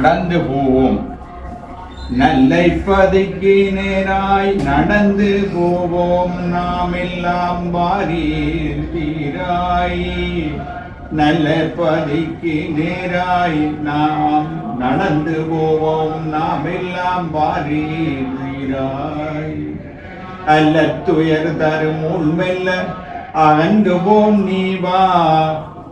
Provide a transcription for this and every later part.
நடந்து போவோம். நல்லை பதிக்கு நேராய் நடந்து போவோம். நாம் எல்லாம் வாரீர் நல்ல பதிக்கு நேராய் நாம் நடந்து போவோம். நாம் எல்லாம் வாரீர் அல்ல துயர் தரும் உள்மெல்ல அகன்று போம் நீ வா.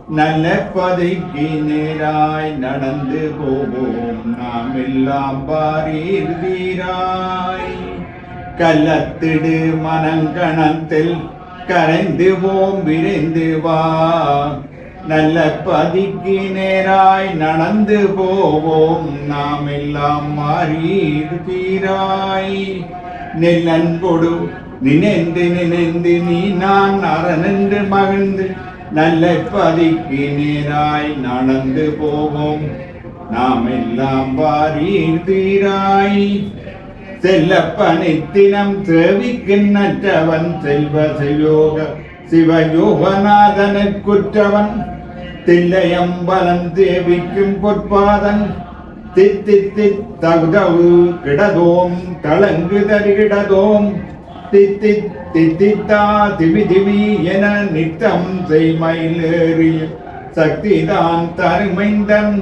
நல்ல பதைக்கு நேராய் நடந்து போவோம். நாம் எல்லாம் பாரீர் வீராய். கள்ளத்திடு மனங்கணத்தில் கரைந்து போம் விரைந்து வா. நல்ல பதிக்கு நேராய் நடந்து போவோம். நாம் எல்லாம் மாறீர் தீராய் நெல்லன் கொடு நினைந்து நினைந்து நீ நான் அறனென்று மகிழ்ந்து நல்ல பதிக்கு நேராய் நடந்து போவோம். நாம் எல்லாம் வாரீர் தீராய். செல்லப்பனித்தினம் சேவிக்கின்றவன் செல்வ சிவயோக சிவயோகநாதனுக்குற்றவன் தில்லையம்பலன் தேவிக்கும் பொற்பாதன். தித்தித்தி தகுதவு கிடதோம் தளங்கு தருகிடதோம். தித்தித்தா திவி திவி என நித்தம் செய்மயிலேறிய சக்தி தான் தருமைந்தன்.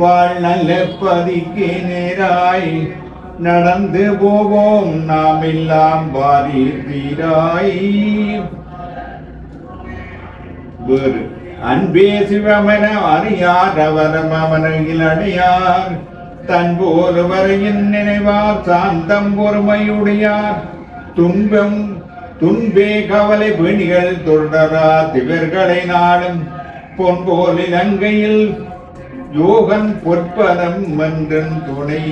வாழ் நல்ல பதிக்கு நேராய் நடந்து போவோம் நாம் எல்லாம் வாரி தீராய் வேறு அன்பே சிவமன அறியார் அவரம் அவனையில் அடையார். தன் போல் வரையின் நினைவார் சாந்தம் பொறுமையுடையார். துன்பம் துன்பே கவலை பிணிகள் தொடரா திவர்களை நாடும் பொன்போல் இலங்கையில் யோகன் பொற்பதம் மன்றன் துணை.